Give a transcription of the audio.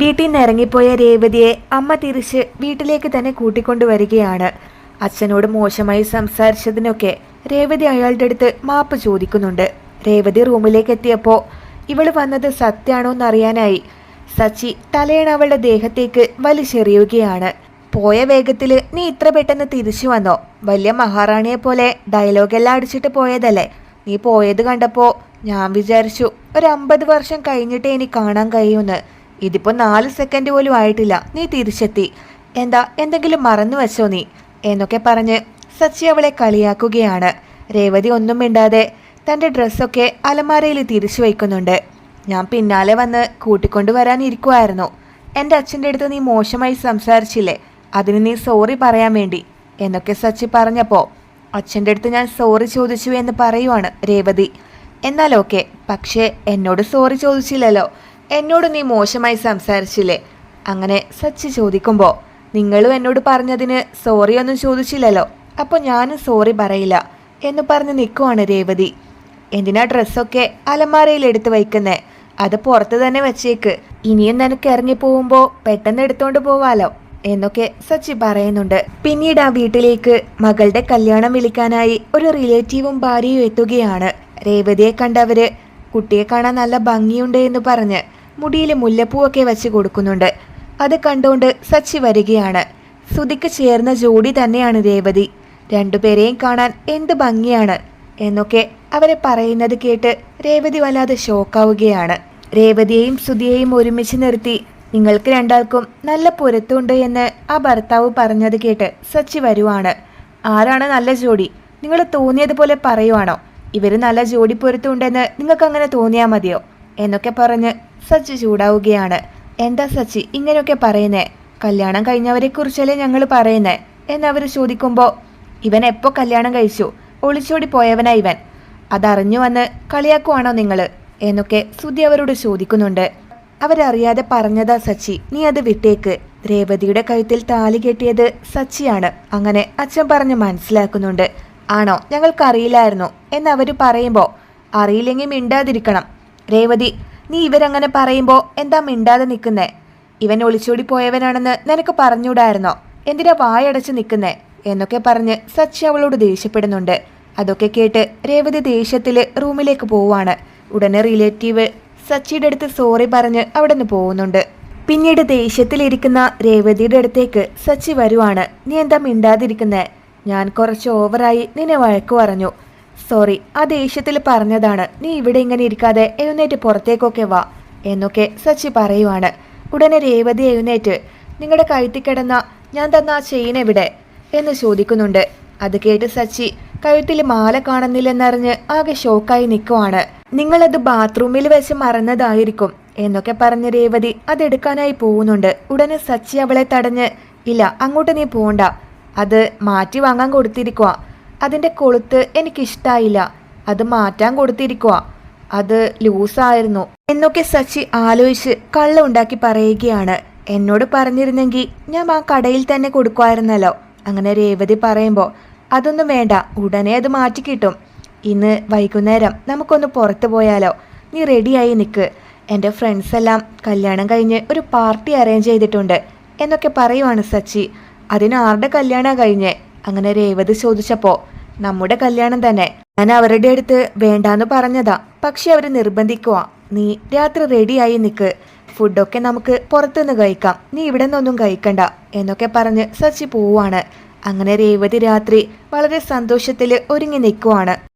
വീട്ടിൽ നിന്ന് ഇറങ്ങിപ്പോയ രേവതിയെ അമ്മ തിരിച്ച് വീട്ടിലേക്ക് തന്നെ കൂട്ടിക്കൊണ്ടുവരികയാണ്. അച്ഛനോട് മോശമായി സംസാരിച്ചതിനൊക്കെ രേവതി അയാളുടെ അടുത്ത് മാപ്പ് ചോദിക്കുന്നുണ്ട്. രേവതി റൂമിലേക്ക് എത്തിയപ്പോൾ ഇവൾ വന്നത് സത്യാണോ എന്നറിയാനായി സച്ചി തലയണ അവളുടെ ദേഹത്തേക്ക് വലിച്ചെറിയുകയാണ്. പോയ വേഗത്തിൽ നീ ഇത്ര പെട്ടെന്ന് തിരിച്ചു വന്നോ? വലിയ മഹാറാണിയെ പോലെ ഡയലോഗെല്ലാം അടിച്ചിട്ട് പോയതല്ലേ? നീ പോയത് കണ്ടപ്പോൾ ഞാൻ വിചാരിച്ചു ഒരു അമ്പത് വർഷം കഴിഞ്ഞിട്ടേ ഇനി കാണാൻ കഴിയൂന്ന്. ഇതിപ്പോ നാല് സെക്കൻഡ് പോലും ആയിട്ടില്ല. നീ തിരിച്ചെത്തി. എന്താ എന്തെങ്കിലും മറന്നു വെച്ചോ നീ? എന്നൊക്കെ പറഞ്ഞ് സച്ചി അവളെ കളിയാക്കുകയാണ്. രേവതി ഒന്നും മിണ്ടാതെ തന്റെ ഡ്രസ്സൊക്കെ അലമാരയിൽ തിരിച്ചു വയ്ക്കുന്നുണ്ട്. ഞാൻ പിന്നാലെ വന്ന് കൂട്ടിക്കൊണ്ടു കൂട്ടിക്കൊണ്ടുവരാനിരിക്കുമായിരുന്നു എന്റെ അച്ഛന്റെ അടുത്ത് നീ മോശമായി സംസാരിച്ചില്ലേ? അതിന് നീ സോറി പറയാൻ വേണ്ടി. എന്നൊക്കെ സച്ചി പറഞ്ഞപ്പോൾ അച്ഛന്റെ അടുത്ത് ഞാൻ സോറി ചോദിച്ചു എന്ന് പറയുവാണ് രേവതി. എന്നാൽ ഓക്കെ പക്ഷേ എന്നോട് സോറി ചോദിച്ചില്ലല്ലോ. എന്നോട് നീ മോശമായി സംസാരിച്ചില്ലേ? അങ്ങനെ സച്ചി ചോദിക്കുമ്പോൾ നിങ്ങളും എന്നോട് പറഞ്ഞതിന് സോറി ഒന്നും ചോദിച്ചില്ലല്ലോ. അപ്പോൾ ഞാനും സോറി പറയില്ല എന്ന് പറഞ്ഞ് നിൽക്കുവാണ് രേവതി. എന്തിനാ ഡ്രസ്സൊക്കെ അലമാരയിൽ എടുത്ത് വയ്ക്കുന്നേ? അത് പുറത്ത് തന്നെ വെച്ചേക്ക്. ഇനിയും നിനക്ക് ഇറങ്ങി പോകുമ്പോൾ പെട്ടെന്ന് എടുത്തോണ്ട് പോവാലോ എന്നൊക്കെ സച്ചി പറയുന്നുണ്ട്. പിന്നീട് ആ വീട്ടിലേക്ക് മകളുടെ കല്യാണം വിളിക്കാനായി ഒരു റിലേറ്റീവും ഭാര്യയും എത്തുകയാണ്. രേവതിയെ കണ്ടവര് കുട്ടിയെ കാണാൻ നല്ല ഭംഗിയുണ്ട് എന്ന് പറഞ്ഞ് മുടിയിൽ മുല്ലപ്പൂവൊക്കെ വെച്ച് കൊടുക്കുന്നുണ്ട്. അത് കണ്ടുകൊണ്ട് സച്ചി വരികയാണ്. സുതിക്ക് ചേർന്ന ജോഡി തന്നെയാണ് രേവതി. രണ്ടുപേരെയും കാണാൻ എന്ത് ഭംഗിയാണ് എന്നൊക്കെ അവരെ പറയുന്നത് കേട്ട് രേവതി വല്ലാതെ ഷോക്കാവുകയാണ്. രേവതിയെയും സുതിയെയും ഒരുമിച്ച് നിർത്തി നിങ്ങൾക്ക് രണ്ടാൾക്കും നല്ല പൊരുത്തുണ്ട് എന്ന് ആ ഭർത്താവ് പറഞ്ഞത് കേട്ട് സച്ചി വരുവാണ്. ആരാണ് നല്ല ജോഡി? നിങ്ങൾ തോന്നിയതുപോലെ പറയുവാണോ? ഇവർ നല്ല ജോഡി പൊരുത്തുണ്ടെന്ന് നിങ്ങൾക്ക് അങ്ങനെ തോന്നിയാൽ മതിയോ? എന്നൊക്കെ പറഞ്ഞ് സച്ചി ചൂടാവുകയാണ്. എന്താ സച്ചി ഇങ്ങനെയൊക്കെ പറയുന്നേ? കല്യാണം കഴിഞ്ഞവരെ കുറിച്ചല്ലേ ഞങ്ങൾ പറയുന്നേ എന്നവർ ചോദിക്കുമ്പോൾ ഇവൻ എപ്പോൾ കല്യാണം കഴിച്ചു? ഒളിച്ചോടി പോയവനാ ഇവൻ. അതറിഞ്ഞു വന്ന് കളിയാക്കുവാണോ നിങ്ങൾ എന്നൊക്കെ സുധി അവരോട് ചോദിക്കുന്നുണ്ട്. അവരറിയാതെ പറഞ്ഞതാ സച്ചി നീ അത് വിട്ടേക്ക്. രേവതിയുടെ കഴുത്തിൽ താലി കെട്ടിയത് സച്ചിയാണ് അങ്ങനെ അച്ഛൻ പറഞ്ഞ് മനസ്സിലാക്കുന്നുണ്ട്. ആണോ? ഞങ്ങൾക്കറിയില്ലായിരുന്നു. എന്നവർ പറയുമ്പോൾ അറിയില്ലെങ്കിൽ മിണ്ടാതിരിക്കണം. രേവതി നീ ഇവരങ്ങനെ പറയുമ്പോൾ എന്താ മിണ്ടാതെ നിൽക്കുന്നേ ഇവൻ ഒളിച്ചോടി പോയവനാണെന്ന് നിനക്ക് പറഞ്ഞൂടായിരുന്നോ എന്തിനാ വായടച്ച് നിൽക്കുന്നേ എന്നൊക്കെ പറഞ്ഞ് സച്ചി അവളോട് ദേഷ്യപ്പെടുന്നുണ്ട്. അതൊക്കെ കേട്ട് രേവതി ദേഷ്യത്തിൽ റൂമിലേക്ക് പോവാണ്. ഉടനെ റിലേറ്റീവ് സച്ചിയുടെ അടുത്ത് സോറി പറഞ്ഞ് അവിടെ നിന്ന് പോകുന്നുണ്ട്. പിന്നീട് ദേഷ്യത്തിലിരിക്കുന്ന രേവതിയുടെ അടുത്തേക്ക് സച്ചി വരുവാണ്. നീ എന്താ മിണ്ടാതിരിക്കുന്നേ? ഞാൻ കുറച്ച് ഓവറായി നിന്നെ വഴക്ക് പറഞ്ഞു. സോറി ആ ദേഷ്യത്തിൽ പറഞ്ഞതാണ് നീ ഇവിടെ ഇങ്ങനെ ഇരിക്കാതെ എഴുന്നേറ്റ് പുറത്തേക്കൊക്കെ വാ എന്നൊക്കെ സച്ചി പറയുവാണ്. ഉടനെ രേവതി എഴുന്നേറ്റ് നിങ്ങളുടെ കഴുത്തിൽ കിടന്ന ഞാൻ തന്ന ആ ചെയിൻ എവിടെ? എന്ന് ചോദിക്കുന്നുണ്ട്. അത് കേട്ട് സച്ചി കഴുത്തിൽ മാല കാണുന്നില്ലെന്നറിഞ്ഞ് ആകെ ഷോക്കായി നിൽക്കുവാണ്. നിങ്ങളത് ബാത്റൂമിൽ വെച്ച് മറന്നതായിരിക്കും എന്നൊക്കെ പറഞ്ഞ രേവതി അതെടുക്കാനായി പോകുന്നുണ്ട്. ഉടനെ സച്ചി അവളെ തടഞ്ഞ് ഇല്ല അങ്ങോട്ട് നീ പോണ്ട. അത് മാറ്റി വാങ്ങാൻ കൊടുത്തിരിക്കുക അതിന്റെ കൊളുത്ത് എനിക്കിഷ്ടായില്ല. അത് മാറ്റാൻ കൊടുത്തിരിക്കുക അത് ലൂസായിരുന്നു. എന്നൊക്കെ സച്ചി ആലോചിച്ച് കള്ള ഉണ്ടാക്കി പറയുകയാണ്. എന്നോട് പറഞ്ഞിരുന്നെങ്കിൽ ഞാൻ ആ കടയിൽ തന്നെ കൊടുക്കുമായിരുന്നല്ലോ അങ്ങനെ രേവതി പറയുമ്പോൾ അതൊന്നും വേണ്ട. ഉടനെ അത് മാറ്റി കിട്ടും. ഇന്ന് വൈകുന്നേരം നമുക്കൊന്ന് പുറത്തു പോയാലോ? നീ റെഡിയായി നിൽക്ക് എന്റെ ഫ്രണ്ട്സ് എല്ലാം കല്യാണം കഴിഞ്ഞ് ഒരു പാർട്ടി അറേഞ്ച് ചെയ്തിട്ടുണ്ട്. എന്നൊക്കെ പറയുവാണ് സച്ചി. അതിന് ആരുടെ കല്യാണം കഴിഞ്ഞേ? അങ്ങനെ രേവതി ചോദിച്ചപ്പോൾ നമ്മുടെ കല്യാണം തന്നെ. ഞാൻ അവരുടെ അടുത്ത് വേണ്ടാന്ന് പറഞ്ഞതാ. പക്ഷെ അവർ നിർബന്ധിക്കുക നീ രാത്രി റെഡിയായി നിൽക്ക് ഫുഡൊക്കെ നമുക്ക് പുറത്തുനിന്ന് കഴിക്കാം. നീ ഇവിടെ നിന്നൊന്നും കഴിക്കണ്ട എന്നൊക്കെ പറഞ്ഞ് സച്ചി പോവാണ്. അങ്ങനെ രേവതി രാത്രി വളരെ സന്തോഷത്തിൽ ഒരുങ്ങി നിൽക്കുവാണ്